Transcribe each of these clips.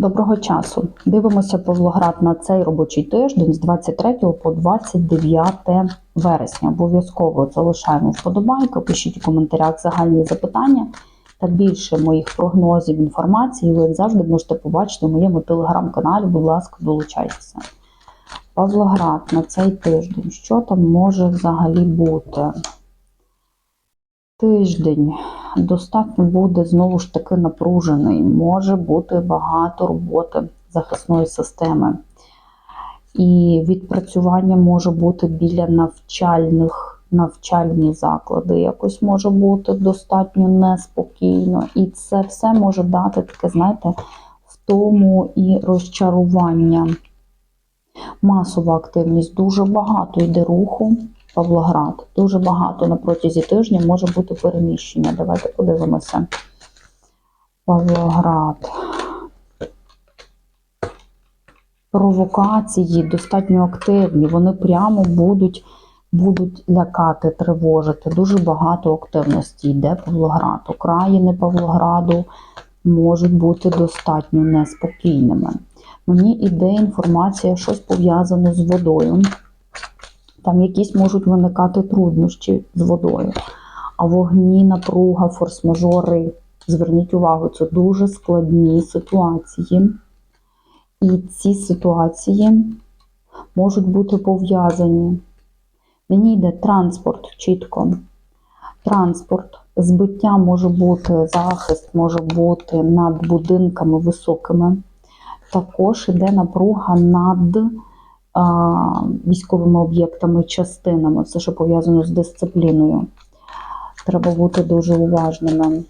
Доброго часу. Дивимося Павлоград на цей робочий тиждень з 23 по 29 вересня. Обов'язково залишаємо вподобайку, пишіть у коментарях загальні запитання та більше моїх прогнозів інформації. Ви завжди можете побачити в моєму телеграм-каналі. Будь ласка, долучайтеся. Павлоград на цей тиждень. Що там може взагалі бути? Тиждень достатньо буде знову ж таки напружений. Може бути багато роботи захисної системи. І відпрацювання може бути біля навчальних навчальні заклади. Якось може бути достатньо неспокійно. І це все може дати таке, знаєте, втому і розчарування. Масова активність, дуже багато йде руху. Павлоград. Дуже багато на протязі тижня може бути переміщення. Давайте подивимося. Павлоград. Провокації достатньо активні. Вони прямо будуть, будуть лякати, тривожити. Дуже багато активності йде Павлоград. Окраїни Павлограду можуть бути достатньо неспокійними. Мені іде інформація, щось пов'язане з водою. Там якісь можуть виникати труднощі з водою. А вогні, напруга, форс-мажори. Зверніть увагу, це дуже складні ситуації. І ці ситуації можуть бути пов'язані. Мені йде транспорт чітко. Транспорт, збиття може бути, захист може бути над будинками високими. Також йде напруга над військовими об'єктами, частинами, все, що пов'язано з дисципліною. Треба бути дуже уважними.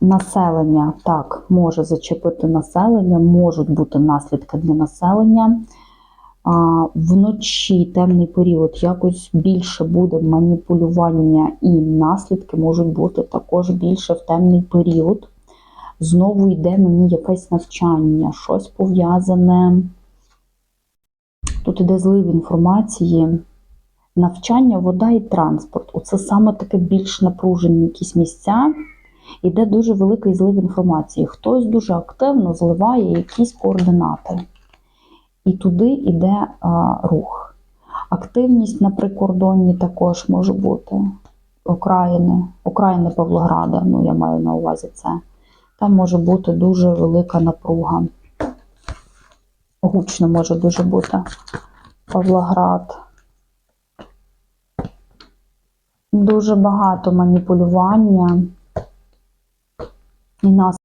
Населення, так, може зачепити населення, можуть бути наслідки для населення. Вночі темний період якось більше буде маніпулювання, і наслідки можуть бути також більше в темний період знову йде мені якесь навчання, щось пов'язане. Тут іде злив інформації. Навчання, вода і транспорт. Оце саме таке більш напружені якісь місця. Іде дуже великий злив інформації. Хтось дуже активно зливає якісь координати. І туди йде а, рух. Активність на прикордонні також може бути. Окраїни, окраїни Павлограда, ну я маю на увазі це. Там може бути дуже велика напруга. Гучно може дуже бути Павлоград. Дуже багато маніпулювання і нас.